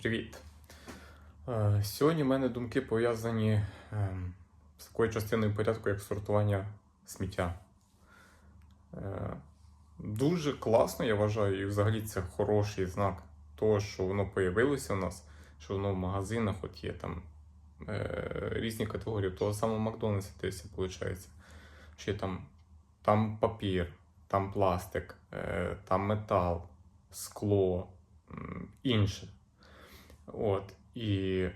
Привіт! Е, Сьогодні в мене думки пов'язані ем, з такою частиною порядку, як сортування сміття. Е, Дуже класно, я вважаю, і взагалі це хороший знак того, що воно появилося у нас, що воно в магазинах от є там е, різні категорії. Того самого Макдональдса дивися, виходить. Що є там, там папір, там пластик, там метал, скло, інше. От. І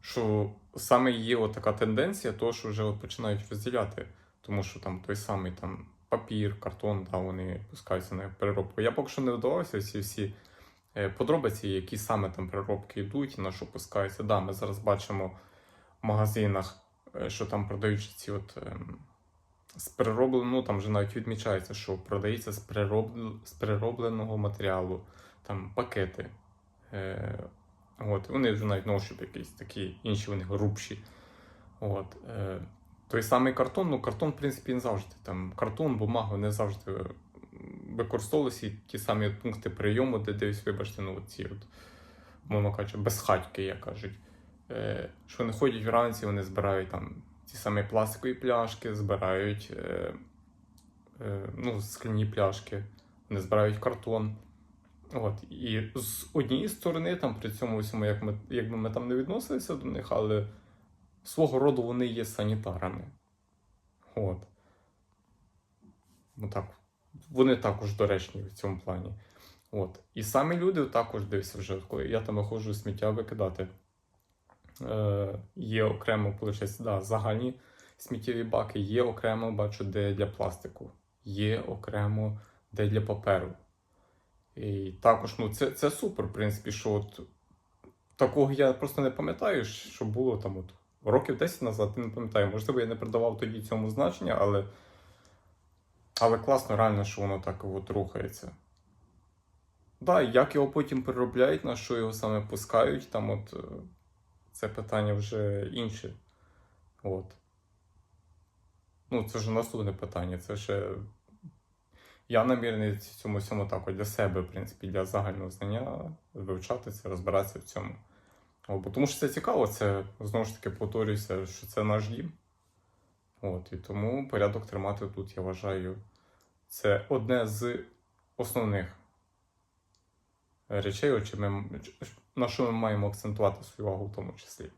що саме є така тенденція, то що вже от починають розділяти, тому що там той самий там папір, картон, да, вони пускаються на переробку. Я поки що не вдавався всі всі е, подробиці, які саме там переробки йдуть, на що пускаються. Да, ми зараз бачимо в магазинах, е, що там продають ці от. ем, З переробленого, ну там вже навіть відмічається, що продається з, перероб... з переробленого матеріалу, там пакети. Е... От, вони вже навіть ношуть якісь такі інші вони грубші. От, е, той самий картон, ну картон, в принципі, не завжди. Там, картон, бумага не завжди використовувалися ті самі пункти прийому, де десь, вибачте, ну ці от, мовно кажучи, безхатьки, як кажуть. Е, що вони ходять вранці, вони збирають там ті самі пластикові пляшки, збирають е, е, ну, скляні пляшки, вони збирають картон. От, і з однієї сторони, там при цьому всьому, як ми, якби ми там не відносилися до них, але свого роду вони є санітарами. От. Ну, так, вони також доречні в цьому плані. От. І самі люди також дивляться вже, коли я там виходжу сміття викидати. Е, є окремо, виходить, да, загальні сміттєві баки, є окремо, бачу, де для пластику, є окремо де для паперу. І також, ну, це, це супер, в принципі, що от такого я просто не пам'ятаю, що було там от років 10 назад, не пам'ятаю. Можливо, я не придавав тоді цьому значення, але, але класно, реально, що воно так от рухається. Да, як його потім переробляють, на що його саме пускають, там от е, це питання вже інше. От. Ну, це вже наступне питання. Це ще я намірений в цьому всьому так от для себе, в принципі, для загального знання вивчати це, розбиратися в цьому. Бо тому що це цікаво, це знову ж таки повторююся, що це наш дім. От, і тому порядок тримати тут, я вважаю, це одне з основних речей, на що ми маємо акцентувати свою увагу в тому числі.